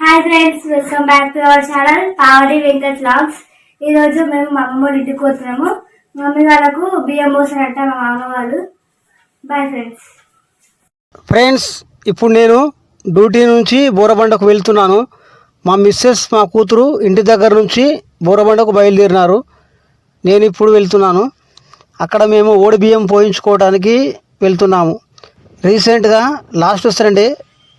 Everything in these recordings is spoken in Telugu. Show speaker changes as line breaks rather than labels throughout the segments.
Hi friends welcome back to our channel Pavani Venkat vlogs ఈరోజు మేము మా అమ్మ వాళ్ళ ఇంటికి పోతున్నాము. మమ్మీ వాళ్ళకు బియ్యం పోసారంట మా మామ వాళ్ళు. బాయ్ ఫ్రెండ్స్
ఫ్రెండ్స్ ఇప్పుడు నేను డ్యూటీ నుంచి బోరబండకు వెళ్తున్నాను. మా మిస్సెస్ మా కూతురు ఇంటి దగ్గర నుంచి బోరబండకు బయలుదేరినారు. నేను ఇప్పుడు వెళ్తున్నాను. అక్కడ మేము ఓడి బియ్యం పోయించుకోవడానికి వెళ్తున్నాము. రీసెంట్గా లాస్ట్ సండే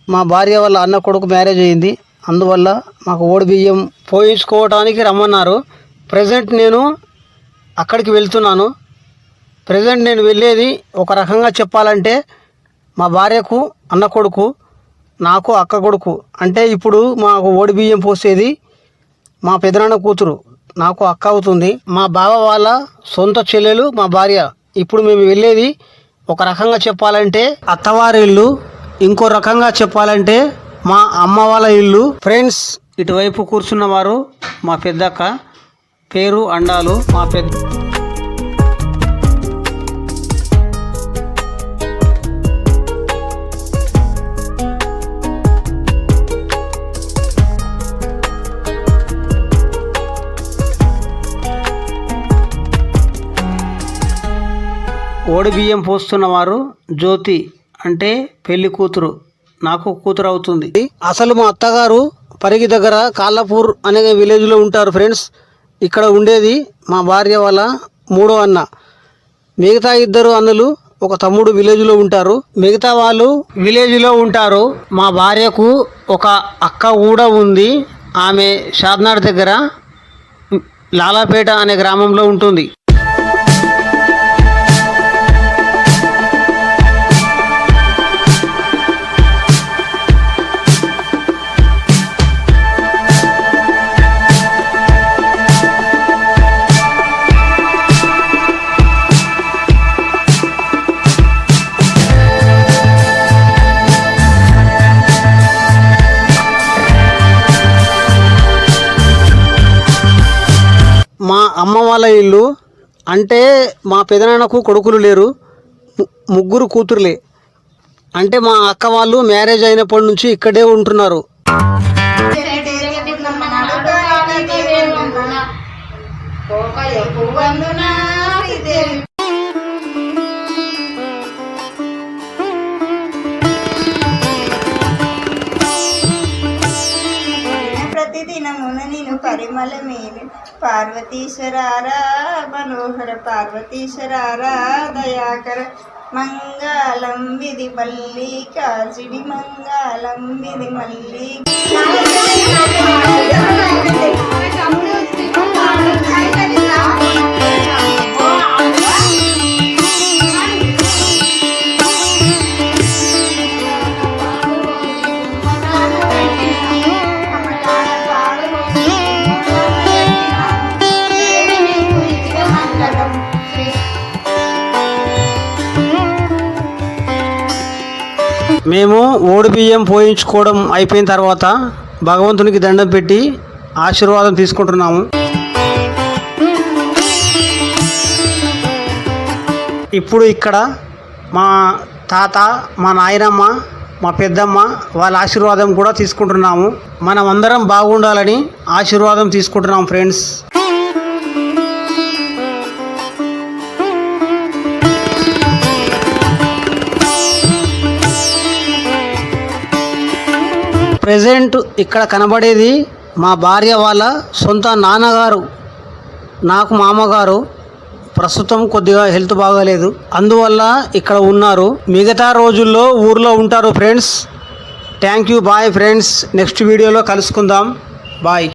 మా భార్య వాళ్ళ అన్న కొడుకు మ్యారేజ్ అయింది. అందువల్ల మాకు ఓడి బియ్యం పోయించుకోవడానికి రమ్మన్నారు. ప్రజెంట్ నేను అక్కడికి వెళ్తున్నాను. ప్రజెంట్ నేను వెళ్ళేది ఒక రకంగా చెప్పాలంటే మా భార్యకు అన్న కొడుకు నాకు అక్క కొడుకు. అంటే ఇప్పుడు మాకు ఓడి బియ్యం పోసేది మా పెదనాన్న కూతురు నాకు అక్క అవుతుంది. మా బావ వాళ్ళ సొంత చెల్లెలు మా భార్య. ఇప్పుడు మేము వెళ్ళేది ఒక రకంగా చెప్పాలంటే అత్తవారిల్లు. ఇంకో రకంగా చెప్పాలంటే మా అమ్మ వాళ్ళ ఇల్లు. ఫ్రెండ్స్ ఇటువైపు కూర్చున్న వారు మా పెద్దక్క. పేరు అండాలు మా పెద్ద ఓడి బియ్యం పోస్తున్నవారు. జ్యోతి అంటే పెళ్ళి కూతురు. నాకు కూతురు అవుతుంది. అసలు మా అత్తగారు పరిగి దగ్గర కాళ్ళపూర్ అనే విలేజ్లో ఉంటారు ఫ్రెండ్స్ ఇక్కడ ఉండేది మా భార్య వాళ్ళ మూడో అన్న. మిగతా ఇద్దరు అన్నలు ఒక తమ్ముడు విలేజ్లో ఉంటారు. మిగతా వాళ్ళు విలేజ్లో ఉంటారు. మా భార్యకు ఒక అక్క కూడా ఉంది. ఆమె షాద్నాడ్ దగ్గర లాలాపేట అనే గ్రామంలో ఉంటుంది. అమ్మ వాళ్ళ ఇల్లు అంటే మా పెదనాన్నకు కొడుకులు లేరు ము- ముగ్గురు కూతురులే. అంటే మా అక్క వాళ్ళు మ్యారేజ్ అయినప్పటి నుంచి ఇక్కడే ఉంటున్నారు.
ప్రతిదినమున పరిమళ మేలు పార్వతీశ్వరారా మనోహర పార్వతీశ్వరారా దయాకర మంగళం విధి మల్లికార్జుని మంగళం విధి మల్లి
మేము ఓడి బియ్యం పోయించుకోవడం అయిపోయిన తర్వాత భగవంతునికి దండం పెట్టి ఆశీర్వాదం తీసుకుంటున్నాము. ఇప్పుడు ఇక్కడ మా తాత మా నాయనమ్మ మా పెద్దమ్మ వాళ్ళ ఆశీర్వాదం కూడా తీసుకుంటున్నాము. మనం అందరం బాగుండాలని ఆశీర్వాదం తీసుకుంటున్నాం ఫ్రెండ్స్. ప్రజెంట్ ఇక్కడ కనబడేది మా భార్య వాళ్ళ సొంత నాన్నగారు నాకు మామగారు. ప్రస్తుతం కొద్దిగా హెల్త్ బాగాలేదు. అందువల్ల ఇక్కడ ఉన్నారు. మిగతా రోజుల్లో ఊర్లో ఉంటారు friends. Thank you. Bye friends. Next వీడియోలో కలుసుకుందాం. బాయ్.